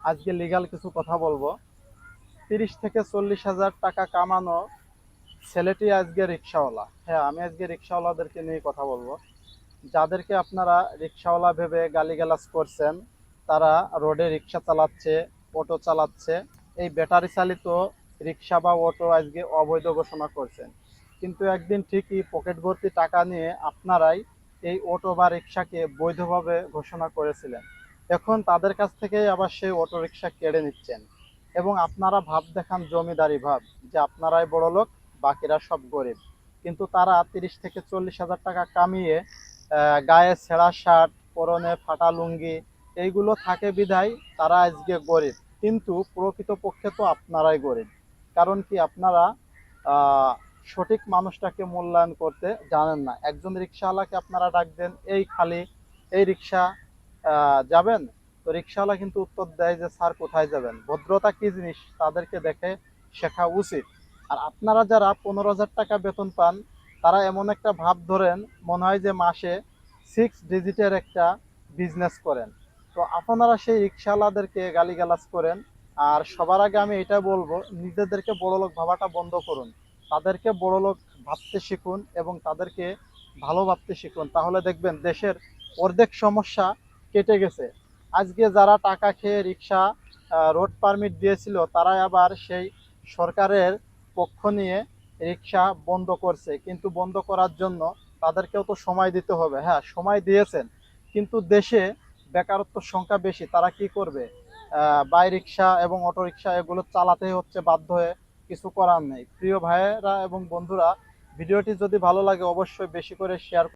আজকে লিগাল কিছু কথা বলব। তিরিশ থেকে চল্লিশ হাজার টাকা কামানো ছেলেটি আজকে রিক্সাওয়ালা। হ্যাঁ আমি আজকে রিক্সাওয়ালাদেরকে নিয়ে কথা বলব। যাদেরকে আপনারা রিক্সাওয়ালা ভেবে গালিগালাজ করছেন, তারা রোডে রিক্সা চালাচ্ছে, অটো চালাচ্ছে, এই ব্যাটারি চালিত রিক্সা বা অটো আজকে অবৈধ ঘোষণা করছেন। কিন্তু একদিন ঠিকই পকেট ভর্তি টাকা নিয়ে আপনারাই এই অটো বা রিক্সাকে বৈধভাবে ঘোষণা করেছিলেন। এখন তাদের কাছ থেকেই আবার সেই অটো রিক্সা কেড়ে নিচ্ছেন। এবং আপনারা ভাব দেখান জমিদারি ভাব, যে আপনারাই বড় লোক, বাকিরা সব গরিব। কিন্তু তারা তিরিশ থেকে চল্লিশ হাজার টাকা কামিয়ে গায়ে ছেঁড়া শার্ট, পরনে ফাটা লুঙ্গি, এইগুলো থাকে বিধায় তারা আজকে গরিব। কিন্তু প্রকৃতপক্ষে তো আপনারাই গরিব। কারণ কি আপনারা সঠিক মানুষটাকে মূল্যায়ন করতে জানেন না। একজন রিক্সাওয়ালাকে আপনারা ডাক দেন, এই খালি, এই রিক্সা যাবেন, তো রিক্সাওয়ালা কিন্তু উত্তর দেয় যে, স্যার, কোথায় যাবেন? ভদ্রতা কি জিনিস তাদেরকে দেখে শেখা উচিত। আর আপনারা যারা পনেরো হাজার টাকা বেতন পান, তারা এমন একটা ভাব ধরেন, মনে হয় যে মাসে সিক্স ডিজিটের একটা বিজনেস করেন। তো আপনারা সেই রিক্সাওয়ালাদেরকে গালিগালাজ করেন, আর সবার আগে আমি এটা বলব, নিজেদেরকে বড়লোক ভাবাটা বন্ধ করুন। তাদেরকে বড়লোক ভাবতে শিখুন এবং তাদেরকে ভালো ভাবতে শিখুন। তাহলে দেখবেন দেশের অর্ধেক সমস্যা কেটে গেছে। আজকে যারা টাকা খেয়ে রিক্সা রোড পারমিট দিয়েছিল, তারাই আবার সেই সরকারের পক্ষ নিয়ে রিক্সা বন্ধ করছে। কিন্তু বন্ধ করার জন্য তাদেরকেও তো সময় দিতে হবে। হ্যাঁ সময় দিয়েছেন। কিন্তু দেশে বেকারত্ব সংখ্যা বেশি, তারা কি করবে? বাই রিক্সা এবং অটো রিক্সা এগুলো চালাতেই হচ্ছে, বাধ্য হয়ে কিছু করার নেই। প্রিয় ভাইয়েরা এবং বন্ধুরা, ভিডিওটি যদি ভালো লাগে, অবশ্যই বেশি করে শেয়ার